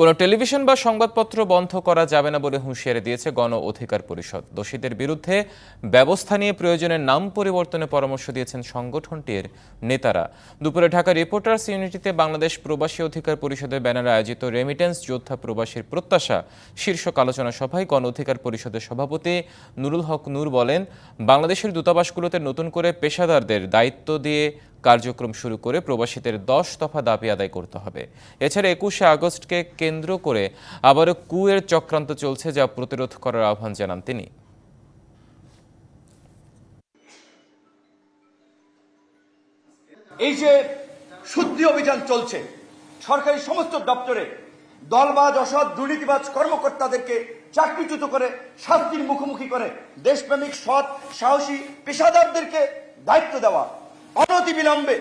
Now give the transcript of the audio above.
কোনো টেলিভিশন বা সংবাদপত্র বন্ধ করা যাবে না বলে হুঁশিয়ারি দিয়েছে গণ অধিকার পরিষদ। দোষীদের বিরুদ্ধে ব্যবস্থা নিয়ে প্রয়োজনে নাম পরিবর্তনের পরামর্শ দিয়েছেন সংগঠনটির নেতারা। দুপুরে ঢাকা রিপোর্টার্স ইউনিটিতে বাংলাদেশ প্রবাসী অধিকার পরিষদের ব্যানারে আয়োজিত রেমিটেন্স যোদ্ধা প্রবাসীর প্রত্যাশা শীর্ষক আলোচনা সভায় গণ অধিকার পরিষদের সভাপতি নুরুল হক নূর বলেন, বাংলাদেশের দূতাবাসগুলোতে নতুন করে পেশাদারদের দায়িত্ব দিয়ে কার্যক্রম শুরু করে প্রবাসীদের দশ দফা দাবি আদায় করতে হবে। এছাড়া একুশে আগস্টকে কেন্দ্র করে আবারও কুয়ের চক্রান্ত চলছে যা প্রতিরোধ করার আহ্বান জানান তিনি। এই যে শুদ্ধি অভিযান চলছে, সরকারি সমস্ত দপ্তরে দলবাজ, অসৎ, দুর্নীতিবাজ কর্মকর্তাদেরকে চাকরিচ্যুত করে, শাস্তির মুখোমুখি করে দেশপ্রেমিক, সৎ, সাহসী, পেশাদারদেরকে দায়িত্ব দেওয়া। অনতিবিলম্বে